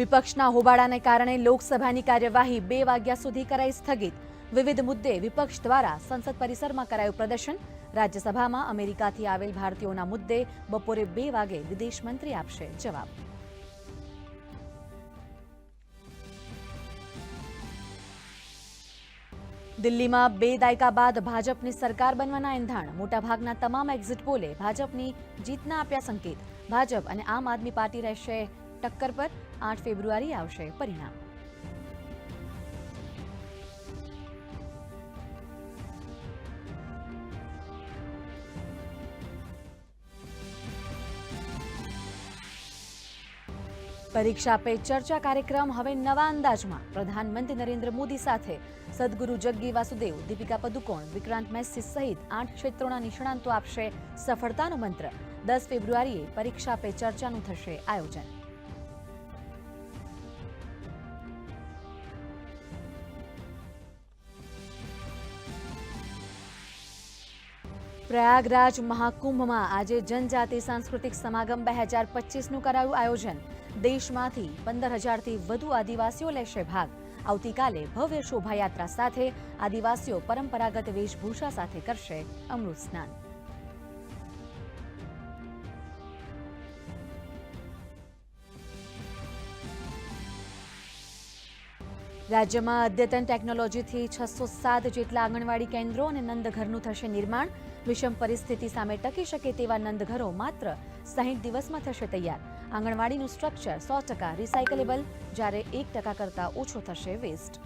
વિપક્ષના હોબાળાને કારણે લોકસભાની કાર્યવાહી બે વાગ્યા સુધી કરાઈ સ્થગિત. વિવિધ મુદ્દે વિપક્ષ દ્વારા સંસદ પરિસરમાં કરાયું પ્રદર્શન. રાજ્યસભામાં અમેરિકાથી આવેલ ભારતીયોના મુદ્દે બપોરે બે વાગે વિદેશ આપશે જવાબ. દિલ્હીમાં બે દાયકા બાદ ભાજપની સરકાર બનવાના એંધાણ. મોટાભાગના તમામ એક્ઝિટ પોલે ભાજપની જીતના આપ્યા સંકેત. ભાજપ અને આમ આદમી પાર્ટી રહેશે ટક્કર પર આઠ ફેબ્રુઆરી આવશે પરિણામ. પરીક્ષા પે ચર્ચા કાર્યક્રમ હવે નવા અંદાજમાં. પ્રધાનમંત્રી નરેન્દ્ર મોદી સાથે સદગુરુ જગ્ગી વાસુદેવ, દીપિકા પદુકોણ, વિક્રાંત મેસી સહિત આઠ ક્ષેત્રોના નિષ્ણાંતો આપશે સફળતાનો મંત્ર. દસ ફેબ્રુઆરીએ પરીક્ષા પે ચર્ચાનું થશે આયોજન. પ્રયાગરાજ મહાકુંભમાં આજે જનજાતિ સાંસ્કૃતિક સમાગમ બે હજાર પચીસનું કરાયું આયોજન. દેશમાંથી પંદર હજારથી વધુ આદિવાસીઓ લેશે ભાગ. આવતીકાલે ભવ્ય શોભાયાત્રા સાથે આદિવાસીઓ પરંપરાગત વેશભૂષા સાથે કરશે અમૃત સ્નાન. રાજ્યમાં અદ્યતન ટેકનોલોજીથી છસો સાત જેટલા આંગણવાડી કેન્દ્રો અને નંદઘરનું થશે નિર્માણ. વિષમ પરિસ્થિતિ સામે ટકી શકે તેવા નંદઘરો માત્ર સાહીઠ દિવસમાં થશે તૈયાર. આંગણવાડીનું સ્ટ્રક્ચર સો ટકા રિસાયકલેબલ જ્યારે એક ટકા કરતાં ઓછો થશે વેસ્ટ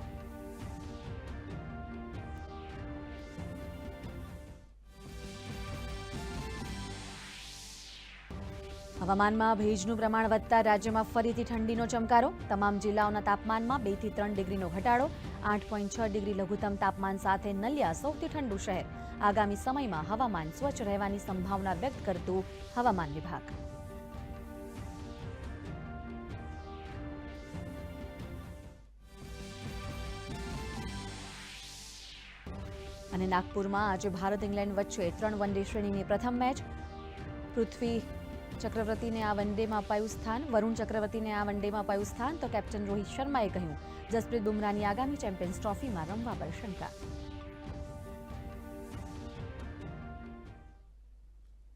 હવામાનમાં ભેજનું પ્રમાણ વધતા રાજ્યમાં ફરીથી ઠંડીનો ચમકારો. તમામ જિલ્લાઓના તાપમાનમાં બેથી ત્રણ ડિગ્રીનો ઘટાડો. આઠ પોઈન્ટ છ ડિગ્રી લઘુત્તમ તાપમાન સાથે નલિયા સૌથી ઠંડુ શહેર. આગામી સમયમાં હવામાન સ્વચ્છ રહેવાની સંભાવના વ્યક્ત કરતું હવામાન વિભાગ. અને નાગપુરમાં આજે ભારત ઇંગ્લેન્ડ વચ્ચે ત્રણ વન ડે શ્રેણીની પ્રથમ મેચ. પૃથ્વી ચક્રવર્તીને આ વનડેમાં અપાયું સ્થાન, વરુણ ચક્રવર્તીને આ વનડેમાં અપાયું સ્થાન તો કેપ્ટન રોહિત શર્માએ કહ્યું, જસપ્રીત બુમરાહની આગામી ચેમ્પિયન્સ ટ્રોફીમાં રમવા પર શંકા.